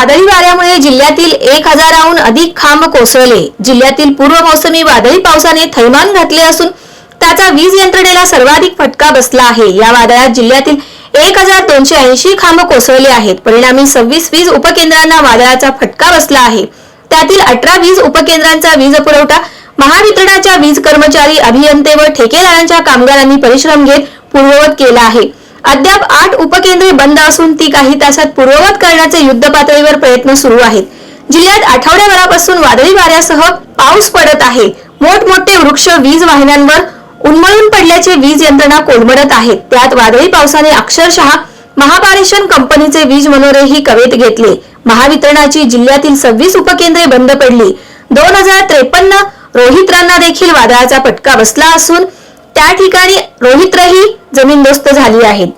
वादळी वाऱ्यामुळे जिल्ह्यातील एक हजाराहून अधिक खांब कोसळले. जिल्ह्यातील पूर्व मोसमी वादळी पावसाने थैमान घातले असून त्याचा वीज यंत्रणेला सर्वाधिक फटका बसला आहे. या वादळात जिल्ह्यातील एक हजार दोनशे ऐंशी खांब कोसळले आहेत. परिणामी सव्वीस वीज उपकेंद्रांना वादळाचा फटका बसला आहे. त्यातील अठरा वीज उपकेंद्रांचा वीज पुरवठा महावितरणाच्या वीज कर्मचारी अभियंते व ठेकेदारांच्या कामगारांनी परिश्रम घेत पूर्ववत केला आहे. अद्याप आठ उपकेंद्रे बंद असून ती काही तासात पूर्ववत करण्याचे युद्ध पातळीवर प्रयत्न सुरू आहेत. जिल्ह्यात आठवड्याभरापासून वादळी वाऱ्यासह पाऊस पडत आहे. मोठमोठे वृक्ष वीज वाहिन्यांवर उन्मळून पडल्याचे वीज यंत्रणा कोलमडत आहेत त्यात वादळी पावसाने अक्षरशः महापारेषण कंपनीचे वीज मनोरेही कवेत घेतले. महावितरणाची जिल्ह्यातील सव्वीस उपकेंद्रे बंद पडली. दोन हजार त्रेपन्न रोहित्रांना देखील वादळाचा फटका बसला असून त्या ठिकाणी रोहित्रही जमीनदोस्त झाली आहेत.